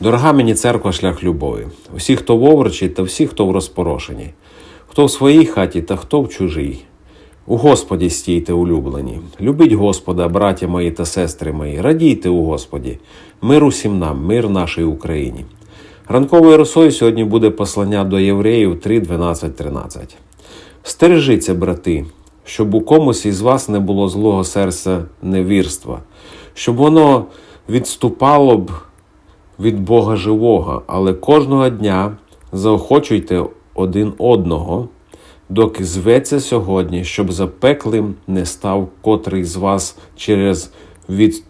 Дорога мені церква шлях любові, усі, хто в оврочі, та всі, хто в розпорошенні, хто в своїй хаті та хто в чужій. У Господі стійте, улюблені. Любіть Господа, браття мої та сестри мої, радійте у Господі, мир усім нам, мир нашій Україні. Ранковою росою сьогодні буде послання до євреїв 3, 12, 13. Стережіться, брати, щоб у комусь із вас не було злого серця невірства, щоб воно відступало б від Бога живого, але кожного дня заохочуйте один одного, доки зветься сьогодні, щоб запеклим не став котрий з вас через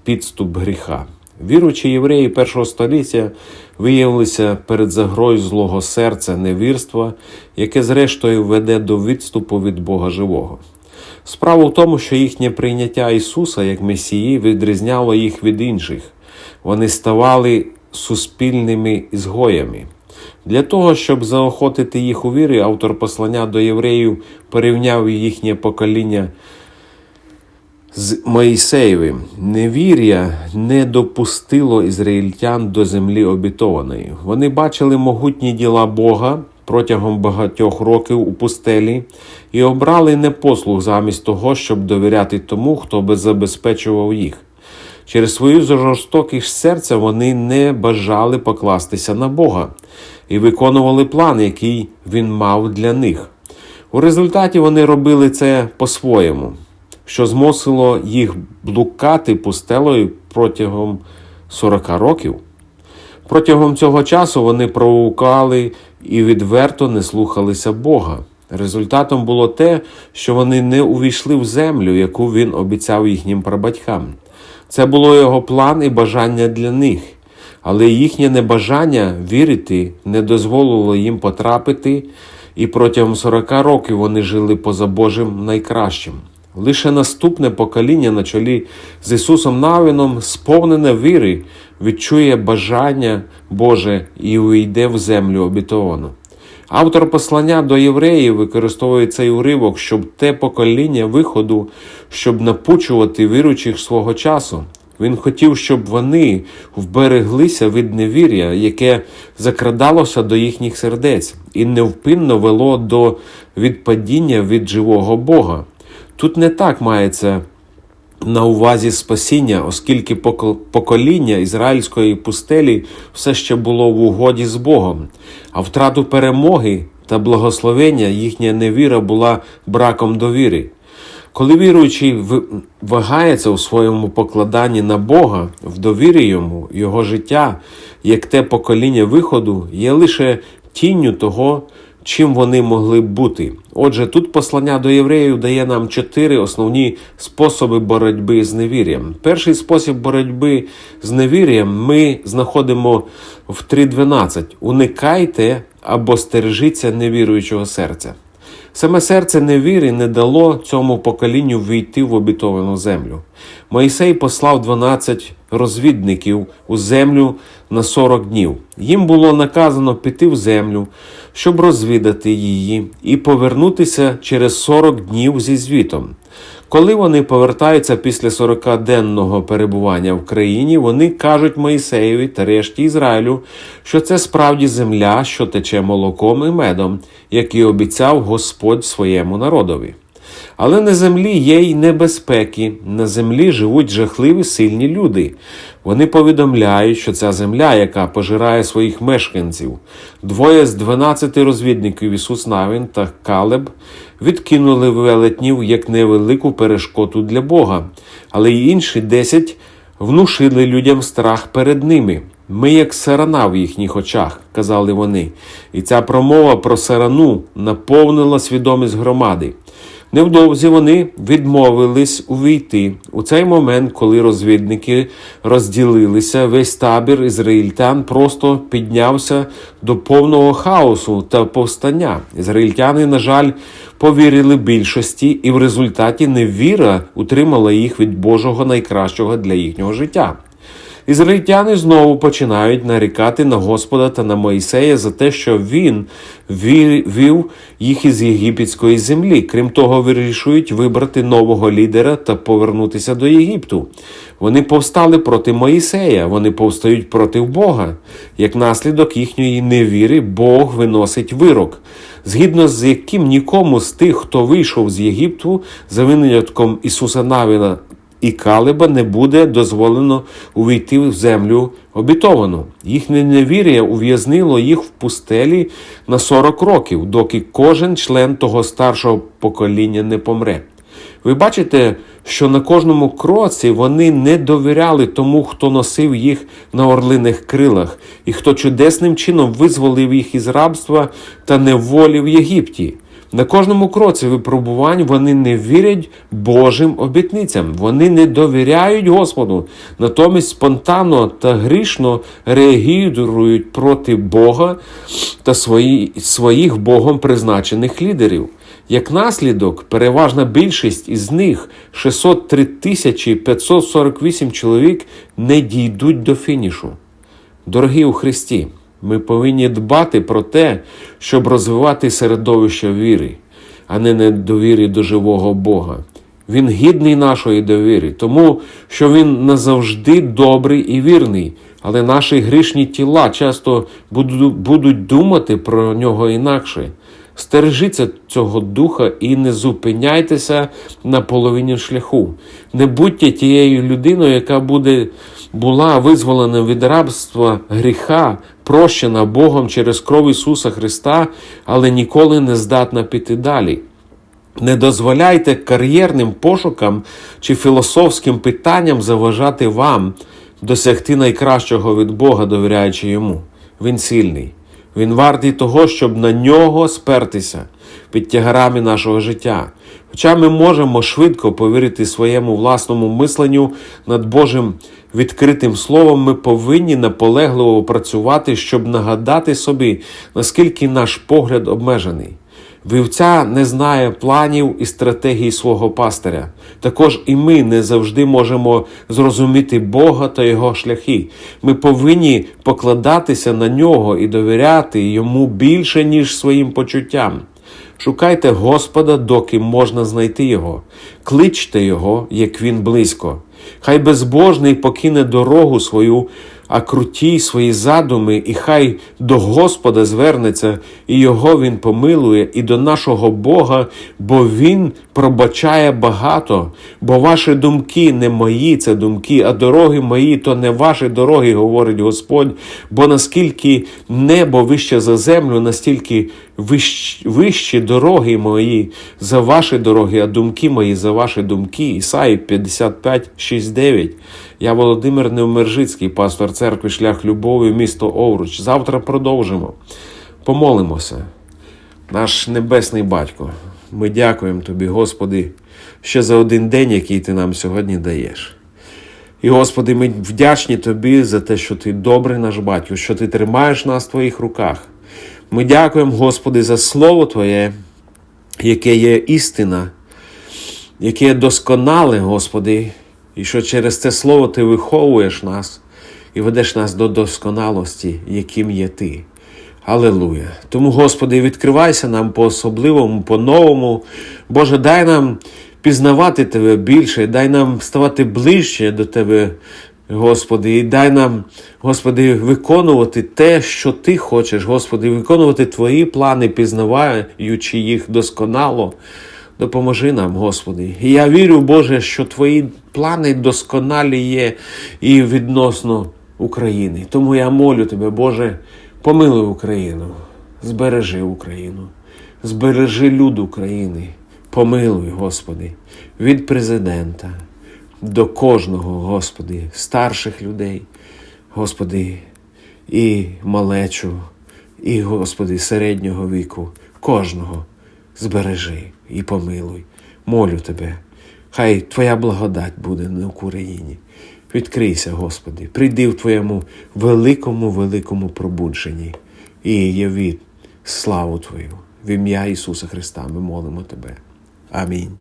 підступ гріха. Віруючі євреї першого століття виявилися перед загрою злого серця, невірства, яке зрештою веде до відступу від Бога живого. Справа в тому, що їхнє прийняття Ісуса як Месії відрізняло їх від інших. Вони ставали суспільними ізгоями. Для того, щоб заохотити їх у вірі, автор послання до євреїв порівняв їхнє покоління з Моїсеєвим. Невір'я не допустило ізраїльтян до землі обітованої. Вони бачили могутні діла Бога протягом багатьох років у пустелі і обрали непослух замість того, щоб довіряти тому, хто би забезпечував їх. Через свою жорстокість серця вони не бажали покластися на Бога і виконували план, який він мав для них. У результаті вони робили це по-своєму, що змусило їх блукати пустелою протягом 40 років. Протягом цього часу вони провокали і відверто не слухалися Бога. Результатом було те, що вони не увійшли в землю, яку він обіцяв їхнім прабатькам. Це було його план і бажання для них, але їхнє небажання вірити не дозволило їм потрапити, і протягом 40 років вони жили поза Божим найкращим. Лише наступне покоління на чолі з Ісусом Навіном, сповнене віри, відчує бажання Боже і увійде в землю обітовану. Автор послання до євреїв використовує цей уривок, щоб те покоління виходу, щоб напучувати віруючих свого часу. Він хотів, щоб вони вбереглися від невір'я, яке закрадалося до їхніх сердець, і невпинно вело до відпадіння від живого Бога. Тут не так мається на увазі спасіння, оскільки покоління ізраїльської пустелі все ще було в угоді з Богом, а втрату перемоги та благословення їхня невіра була браком довіри. Коли віруючий вагається у своєму покладанні на Бога, в довірі йому, його життя, як те покоління виходу, є лише тінню того, чим вони могли б бути. Отже, тут послання до євреїв дає нам чотири основні способи боротьби з невір'ям. Перший спосіб боротьби з невір'ям ми знаходимо в 3.12. Уникайте або стережіться невіруючого серця. Саме серце невіри не дало цьому поколінню війти в обітовану землю. Моїсей послав 12 розвідників у землю на 40 днів. Їм було наказано піти в землю, щоб розвідати її, і повернутися через 40 днів зі звітом. Коли вони повертаються після 40-денного перебування в країні, вони кажуть Моїсеєві та решті Ізраїлю, що це справді земля, що тече молоком і медом, який обіцяв Господь своєму народові. Але на землі є й небезпеки, на землі живуть жахливі сильні люди. Вони повідомляють, що ця земля, яка пожирає своїх мешканців, двоє з 12 розвідників Ісус Навін та Калеб відкинули велетнів як невелику перешкоду для Бога, але й інші 10 внушили людям страх перед ними. Ми, як сарана в їхніх очах, казали вони, і ця промова про сарану наповнила свідомість громади. Невдовзі вони відмовились увійти. У цей момент, коли розвідники розділилися, весь табір ізраїльтян просто піднявся до повного хаосу та повстання. Ізраїльтяни, на жаль, повірили більшості, і в результаті невіра утримала їх від Божого найкращого для їхнього життя. Ізраїльтяни знову починають нарікати на Господа та на Моїсея за те, що він ві- вів їх із єгипетської землі. Крім того, вирішують вибрати нового лідера та повернутися до Єгипту. Вони повстали проти Моїсея, вони повстають проти Бога. Як наслідок їхньої невіри, Бог виносить вирок, згідно з яким нікому з тих, хто вийшов з Єгипту, за винятком Ісуса Навіна і Калеба не буде дозволено увійти в землю обітовану. Їхнє невір'я ув'язнило їх в пустелі на 40 років, доки кожен член того старшого покоління не помре. Ви бачите, що на кожному кроці вони не довіряли тому, хто носив їх на орлиних крилах, і хто чудесним чином визволив їх із рабства та неволі в Єгипті. На кожному кроці випробувань вони не вірять Божим обітницям, вони не довіряють Господу, натомість спонтанно та грішно реагують проти Бога та свої, своїх Богом призначених лідерів. Як наслідок, переважна більшість із них 603 тисячі 548 чоловік не дійдуть до фінішу. Дорогі у Христі, ми повинні дбати про те, щоб розвивати середовище віри, а не недовірі до живого Бога. Він гідний нашої довіри, тому що він назавжди добрий і вірний, але наші грішні тіла часто будуть думати про нього інакше. Стережіться цього духа і не зупиняйтеся на половині шляху. Не будьте тією людиною, яка буде, була визволена від рабства гріха, прощена Богом через кров Ісуса Христа, але ніколи не здатна піти далі. Не дозволяйте кар'єрним пошукам чи філософським питанням заважати вам досягти найкращого від Бога, довіряючи йому. Він сильний. Він вартий того, щоб на нього спертися під тягарами нашого життя. Хоча ми можемо швидко повірити своєму власному мисленню над Божим відкритим словом, ми повинні наполегливо працювати, щоб нагадати собі, наскільки наш погляд обмежений. Вівця не знає планів і стратегій свого пастиря. Також і ми не завжди можемо зрозуміти Бога та Його шляхи. Ми повинні покладатися на нього і довіряти йому більше, ніж своїм почуттям. Шукайте Господа, доки можна знайти Його. Кличте Його, як Він близько. Хай безбожний покине дорогу свою, а круті свої задуми, і хай до Господа звернеться, і його Він помилує, і до нашого Бога, бо Він пробачає багато, бо ваші думки не мої, це думки, а дороги мої, то не ваші дороги, говорить Господь. Бо наскільки небо вище за землю, настільки вищ, вищі дороги мої за ваші дороги, а думки мої за ваші думки. Ісаї 55, 6, 9. Я Володимир Невмержицький, пастор церкви Шлях Любові, місто Овруч. Завтра продовжимо. Помолимося. Наш Небесний Батько, ми дякуємо Тобі, Господи, ще за один день, який Ти нам сьогодні даєш. І, Господи, ми вдячні Тобі за те, що Ти добрий наш батько, що Ти тримаєш нас в Твоїх руках. Ми дякуємо, Господи, за Слово Твоє, яке є істина, яке є досконале, Господи, і що через це Слово Ти виховуєш нас і ведеш нас до досконалості, яким є Ти. Аллилуйя. Тому, Господи, відкривайся нам по-особливому, по-новому. Боже, дай нам пізнавати Тебе більше, дай нам ставати ближче до Тебе, Господи, і дай нам, Господи, виконувати те, що Ти хочеш, Господи, виконувати Твої плани, пізнаваючи їх досконало. Допоможи нам, Господи. Я вірю, Боже, що Твої плани досконалі є і відносно України. Тому я молю Тебе, Боже, помилуй Україну, збережи Україну, збережи люд України, помилуй, Господи, від президента до кожного, Господи, старших людей, Господи, і малечу, і, Господи, середнього віку, кожного збережи і помилуй. Молю Тебе, хай Твоя благодать буде на Україні. Відкрийся, Господи, прийди в Твоєму великому, великому пробудженні і яві славу Твою. В ім'я Ісуса Христа ми молимо Тебе. Амінь.